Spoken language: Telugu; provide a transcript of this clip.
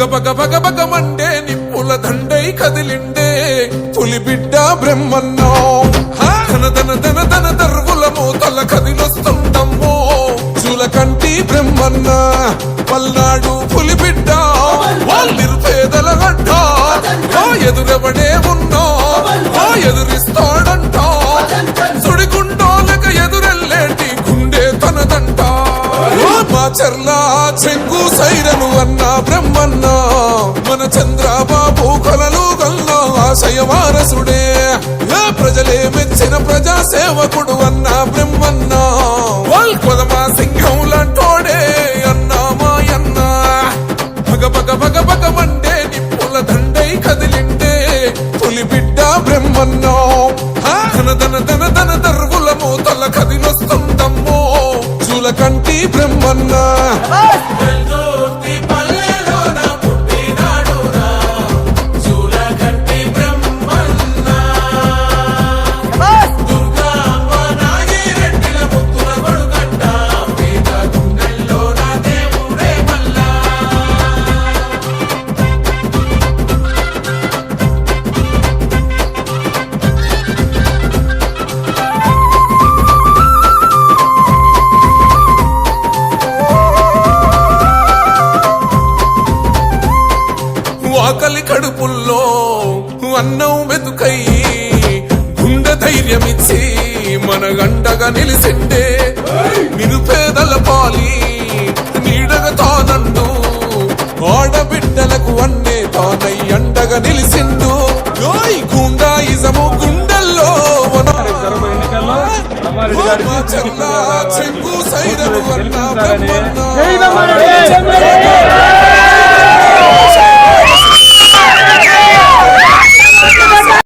పగ పగ పగ పగమంటే నిప్పుల దండై కదిలిండే. పులి బిడ్డ బ్రహ్మన్నో ధన ధన ధన ధన దర్వుల మూతల కదిలొస్తుండమ్మో చూలకంటి బ్రహ్మన్న పల్నాడు పులి బిడ్డ చర్ల చెంగు సైరను అన్న బ్రహ్మన్న మన చంద్రబాబు కొలలు గల్ల ఆశయ వారసుడే ఏ ప్రజలే మెచ్చిన ప్రజా సేవకుడు అన్న బ్రహ్మన్న వాల్ కొదమా సింహం లాంటోడే అన్న మాయన్న. పగ పగ పగ పగ మండే నిప్పుల దండై కదిలిండే. పులి బిడ్డ బ్రహ్మన్నో కంటి బ్రహ్మన్నా కడుపుల్లో అన్నం మెతుకై గుండె ధైర్యమిచ్చి మన గంటగా నిలిసిండే నిరుపేదల పాలి నీడగా తానండు ఆడబిడ్డలకు అన్నే తానై అండగా నిలిసిండు. గుండాయిజము గుండెల్లో చెల్ల చెంగు సైరను అన్న